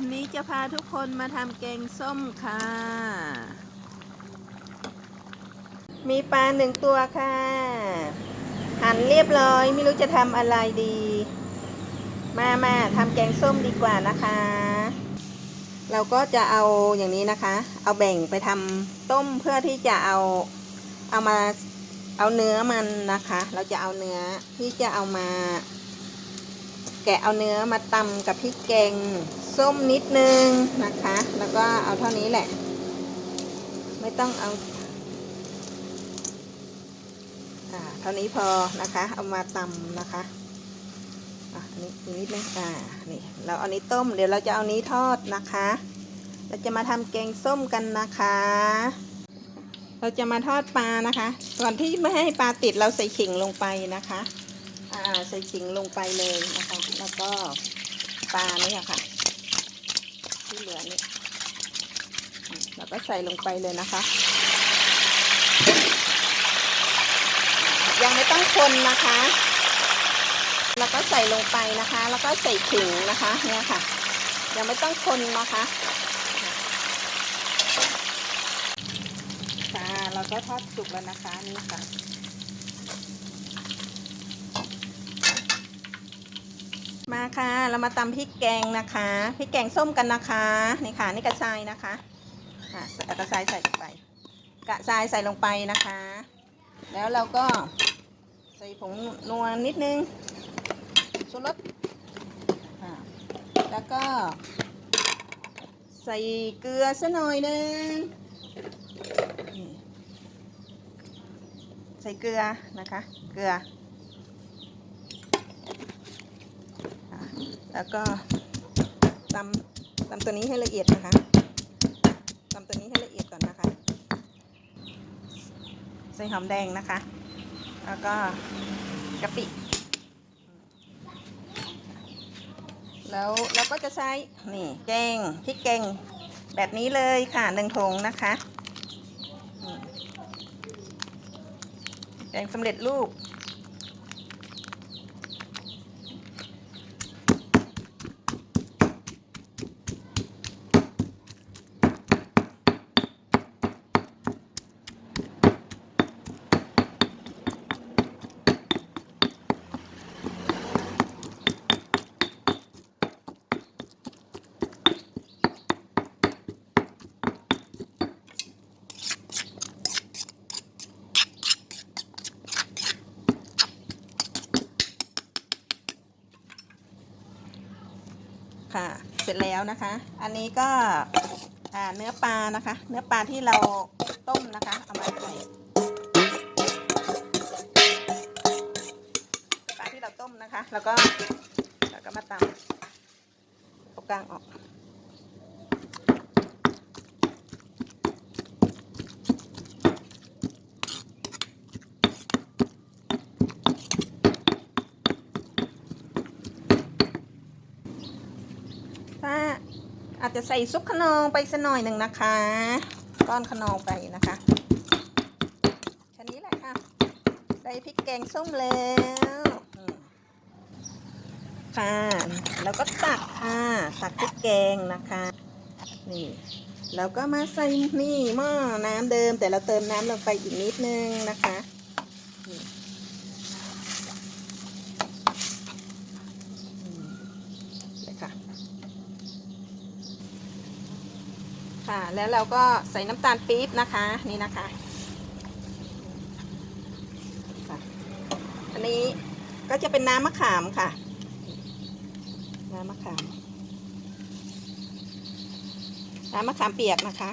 วันนี้จะพาทุกคนมาทำแกงส้มค่ะ มีปลาหนึ่งตัวค่ะ หั่นเรียบร้อยไม่รู้จะทำอะไรดี มามาทำแกงส้มดีกว่านะคะ เราก็จะเอาอย่างนี้นะคะ เอาแบ่งไปทำต้มเพื่อที่จะเอาเอามาเอาเนื้อมันนะคะ เราจะเอาเนื้อที่จะเอามา แกะเอาเนื้อมาตำกับพริกแกงส้มนิดนึงนะคะ แล้วก็เอาเท่านี้แหละ ไม่ต้องเอาอ่าเท่านี้พอนะคะ เอามาตำนะคะอะนนี้อีกนิดนึงอ่านี่เราเอานี้ต้มเดี๋ยวเราจะเอานี้ทอดนะคะ เราจะมาทำแกงส้มกันนะคะ เราจะมาทอดปลานะคะ ก่อนที่ไม่ให้ปลาติดเราใส่ขิงลงไปนะคะ ใส่ขิงลงไปเลยนะคะ แล้วก็ปลาเนี่ยค่ะ ที่เหลือนี่แล้วก็ใส่ลงไปเลยนะคะ ยังไม่ต้องคนนะคะ แล้วก็ใส่ลงไปนะคะ แล้วก็ใส่ขิงนะคะเนี่ยค่ะ ยังไม่ต้องคนนะคะค่ะเราก็ทอดสุกแล้วนะคะนี่ค่ะ มาค่ะเรามาตำพริกแกงนะคะพริกแกงส้มกันนะคะนี่ค่ะนี่กระชายนะคะอะกระชายใส่ลงไป กระชายใส่ลงไปนะคะ แล้วเราก็ใส่ผงนัวนิดนึงชูรสอะแล้วก็ ใส่เกลือซะหน่อยนึงนี่ใส่เกลือนะคะ เกลือ แล้วก็ตำตำตัวนี้ให้ละเอียดนะคะตำตัวนี้ให้ละเอียดก่อนนะคะ ใส่หอมแดงนะคะ แล้วก็กะปิ แล้วเราก็จะใช้นี่แกงพริกแกงแบบนี้เลยค่ะหนึ่งถุงนะคะแกงสำเร็จรูป ค่ะ เสร็จแล้วนะคะ อันนี้ก็เนื้อปลานะคะ เนื้อปลาที่เราต้มนะคะ เอามาใส่ปลาที่เราต้มนะคะ แล้วก็แล้วก็มาตำเอากลางออก ถ้า อาจจะใส่ซุปขนองไปสักหน่อยหนึ่งนะคะ ก้อนขนองไปนะคะแค่นี้แหละค่ะได้พริกแกงส้มแล้วค่ะแล้วก็ตักค่ะตักพริกแกงนะคะ นี่แล้วก็มาใส่นี่หม้อน้ำเดิม แต่เราเติมน้ำลงไปอีกนิดนึงนะคะนี่อืมเลยค่ะ ค่ะ แล้วเราก็ใส่น้ำตาลปี๊บนะคะนี่นะคะอันนี้ก็จะเป็นน้ำมะขามค่ะ น้ำมะขาม น้ำมะขามเปียกนะคะ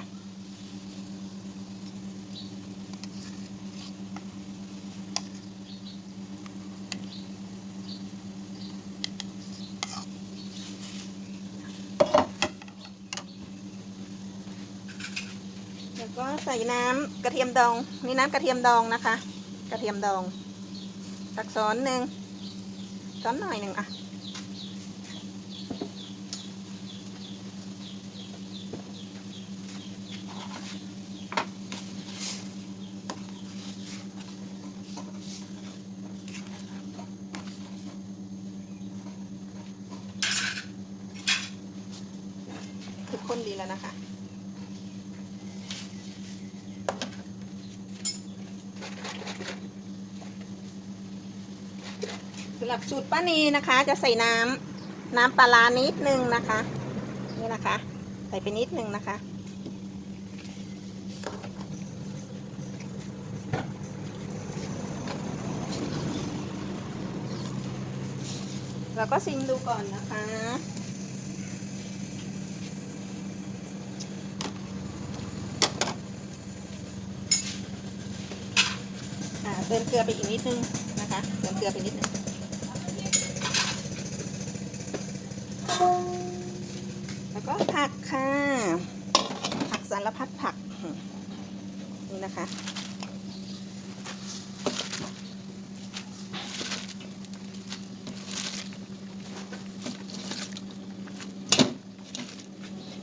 แล้วก็ใส่น้ำกระเทียมดองนี่น้ำกระเทียมดองนะคะ กระเทียมดองตักช้อนหนึ่งช้อนหน่อยหนึ่งอะคือข้นดีแล้วนะคะำหรับสูตรป้านีนะคะ จะใส่น้ำน้ำปลาร้านิดนึงนะคะ นี่นะคะ ใส่ไปนิดนึงนะคะเราก็ซิมดูก่อนนะคะ เติมเกลือไปอีกนิดนึงนะคะ เติมเกลือไปนิดนึง ก็ผักค่ะ ผักสารพัดผัก นี่นะคะ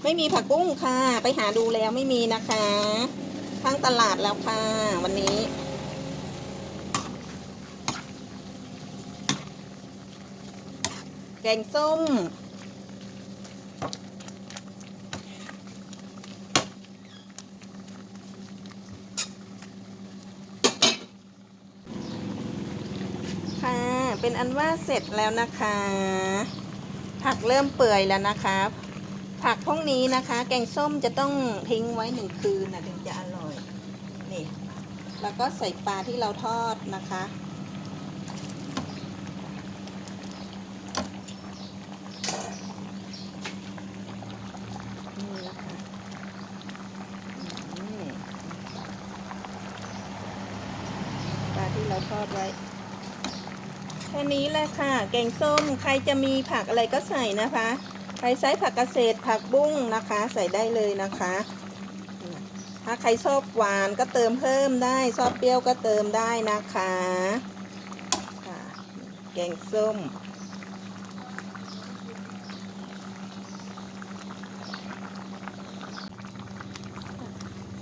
ไม่มีผักบุ้งค่ะ ไปหาดูแล้วไม่มีนะคะทั้งตลาดแล้วค่ะ วันนี้แกงส้ม ค่ะ เป็นอันว่าเสร็จแล้วนะคะ ผักเริ่มเปื่อยแล้วนะคะ ผักพวกนี้นะคะ แกงส้มจะต้องทิ้งไว้หนึ่งคืนนะถึงจะอร่อยนี่แล้วก็ใส่ปลาที่เราทอดนะคะนี่นะคะอืมปลาที่เราทอดไว้ แค่นี้แหละค่ะ แกงส้มใครจะมีผักอะไรก็ใส่นะคะ ใครใช้ผักเกษตรผักบุ้งนะคะ ใส่ได้เลยนะคะ ถ้าใครชอบหวานก็เติมเพิ่มได้ชอบเปรี้ยวก็เติมได้นะคะค่ะแกงส้ม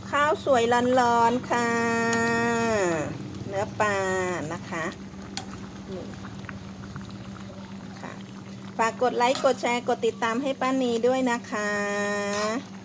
ข้าวสวยร้อนๆค่ะ เนื้อปลานะคะ นี่ค่ะ ฝากกดไลค์ กดแชร์ กดติดตามให้ป้านีด้วยนะคะ